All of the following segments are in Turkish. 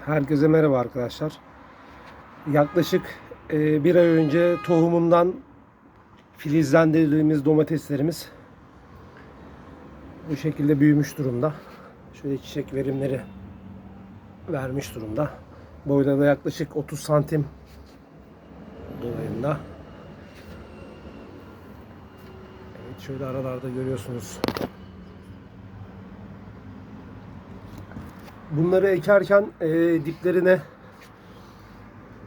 Herkese merhaba arkadaşlar. Yaklaşık e, bir ay önce tohumumdan filizlendirdiğimiz domateslerimiz bu şekilde büyümüş durumda. Şöyle çiçek verimleri vermiş durumda. Boyda da yaklaşık 30 santim dolayında. Evet şöyle aralarda görüyorsunuz. Bunları ekerken e, diplerine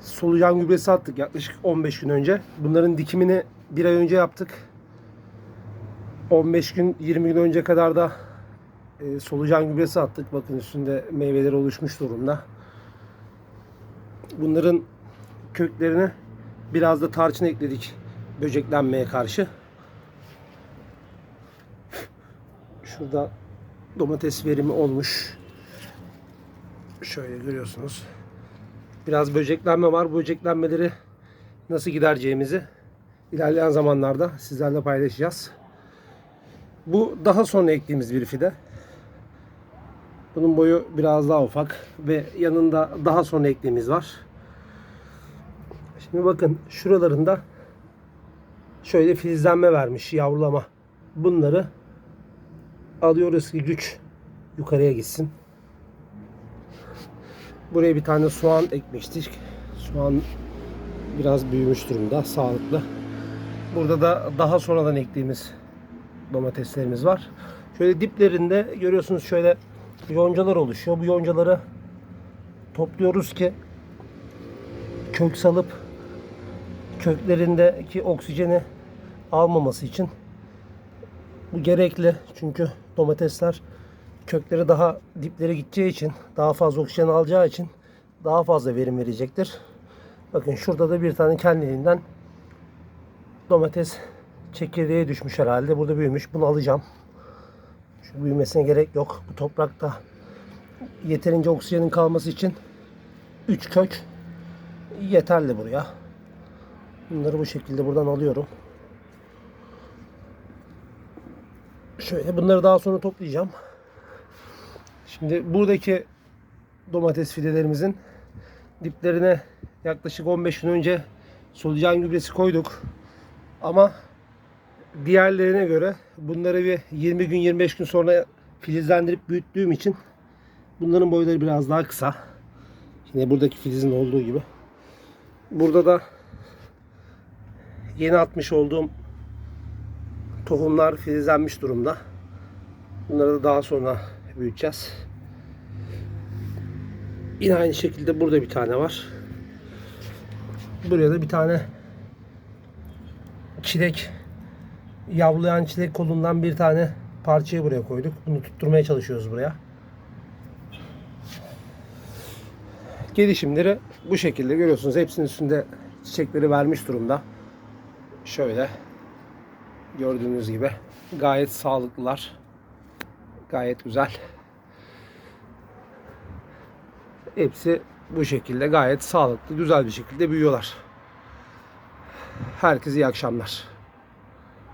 solucan gübresi attık yaklaşık 15 gün önce. Bunların dikimini bir ay önce yaptık. 15 gün 20 gün önce kadar da e, solucan gübresi attık. Bakın üstünde meyveleri oluşmuş durumda. Bunların köklerine biraz da tarçın ekledik böceklenmeye karşı. Şurada domates verimi olmuş. Şöyle görüyorsunuz. Biraz böceklenme var. Bu böceklenmeleri nasıl gidereceğimizi ilerleyen zamanlarda sizlerle paylaşacağız. Bu daha sonra ektiğimiz bir fide. Bunun boyu biraz daha ufak ve yanında daha sonra ektiğimiz var. Şimdi bakın şuralarında şöyle filizlenme vermiş, yavrulama. Bunları alıyoruz ki güç yukarıya gitsin. Buraya bir tane soğan ekmiştik. Soğan biraz büyümüş durumda, sağlıklı. Burada da daha sonradan ektiğimiz domateslerimiz var. Şöyle diplerinde görüyorsunuz şöyle yoncalar oluşuyor. Bu yoncaları topluyoruz ki kök salıp köklerindeki oksijeni almaması için bu gerekli. Çünkü domatesler kökleri daha diplere gideceği için, daha fazla oksijen alacağı için daha fazla verim verecektir. Bakın şurada da bir tane kendiliğinden domates çekirdeğe düşmüş herhalde. Burada büyümüş. Bunu alacağım. Şu büyümesine gerek yok. Bu toprakta yeterince oksijenin kalması için 3 kök yeterli buraya. Bunları bu şekilde buradan alıyorum. Şöyle bunları daha sonra toplayacağım. Şimdi buradaki domates fidelerimizin diplerine yaklaşık 15 gün önce solucan gübresi koyduk. Ama diğerlerine göre bunları bir 20 gün 25 gün sonra filizlendirip büyüttüğüm için bunların boyları biraz daha kısa. Yine buradaki filizin olduğu gibi. Burada da yeni atmış olduğum tohumlar filizlenmiş durumda. Bunları da daha sonra büyüteceğiz. Yine aynı şekilde burada bir tane var. Buraya da bir tane çilek yavlayan çilek kolundan bir tane parçayı buraya koyduk. Bunu tutturmaya çalışıyoruz buraya. Gelişimleri bu şekilde görüyorsunuz. Hepsinin üstünde çiçekleri vermiş durumda. Şöyle gördüğünüz gibi gayet sağlıklılar. Gayet güzel. Hepsi bu şekilde gayet sağlıklı, güzel bir şekilde büyüyorlar. Herkese iyi akşamlar.